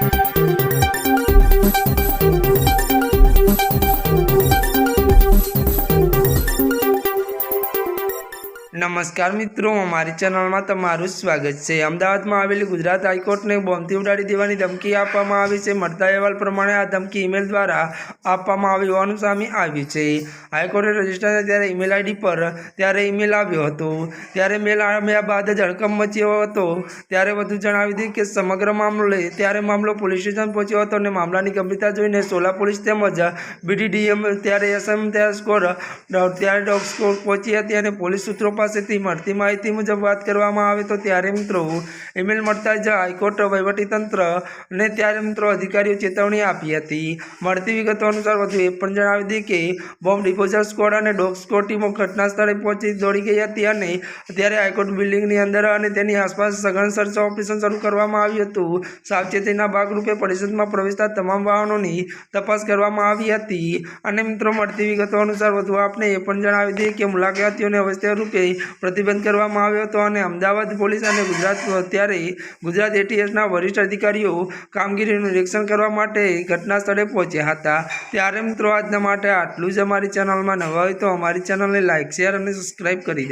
Thank you. નમસ્કાર મિત્રો, અમારી ચેનલમાં તમારું સ્વાગત છે. અમદાવાદમાં આવેલી ગુજરાત હાઈકોર્ટને બોમ્બથી ઉડાડી દેવાની ધમકી આપવામાં આવી છે. મળતા અહેવાલ પ્રમાણે આ ધમકી ઈમેલ દ્વારા આપવામાં આવી હોવાનું સામે આવ્યું છે. હાઈકોર્ટે રજિસ્ટર ત્યારે ઈમેલ આઈડી પર ત્યારે ઈમેલ આવ્યો હતો. ત્યારે મેલ આવ્યા બાદ જ હડકમ મચ્યો હતો. ત્યારે વધુ જણાવી દીધું કે સમગ્ર મામલે ત્યારે મામલો પોલીસ સ્ટેશન પહોંચ્યો હતો અને મામલાની ગંભીરતા જોઈને સોલા પોલીસ તેમજ બીડીડીએમ, ત્યારે એસએમ, ત્યારે સ્કોર, ત્યારે ડોગ સ્કોર પહોંચી હતી અને પોલીસ સૂત્રો પાસેથી મળતી માહિતી મુજબ વાત કરવામાં આવે તો ત્યારે મિત્રો ઈમેલ મળતા જ હાઈકોર્ટ વહીવટીતંત્ર અને ત્યારે મિત્રો અધિકારીઓ ચેતવણી આપી હતી. મળતી વિગતો અનુસાર વધુ એ પણ જણાવી હતી કે બોમ્બ ડિપોઝર સ્કોડ અને ડોગ સ્કોડ ટીમો ઘટના સ્થળે પહોંચી દોડી ગઈ હતી અને ત્યારે હાઈકોર્ટ બિલ્ડિંગની અંદર અને તેની આસપાસ સઘન સર્ચ ઓપરેશન શરૂ કરવામાં આવ્યું હતું. સાવચેતીના ભાગરૂપે પરિષદમાં પ્રવેશતા તમામ વાહનોની તપાસ કરવામાં આવી હતી. અને મિત્રો મળતી વિગતો અનુસાર વધુ આપને એ પણ જણાવી દઈએ કે મુલાકાતીઓને અવશ્ય રૂપે પ્રતિબંધ કરવામાં આવ્યો હતો અને અમદાવાદ પોલીસ અને ગુજરાત ત્યારે ગુજરાત એટીએસના વરિષ્ઠ અધિકારીઓ કામગીરીનું નિરીક્ષણ કરવા માટે ઘટના સ્થળે પહોંચ્યા હતા. ત્યારે મિત્રો, આજના માટે આટલું જ અમારી ચેનલમાં નવા હોય તો અમારી ચેનલને લાઇક શેર અને સબસ્ક્રાઈબ કરી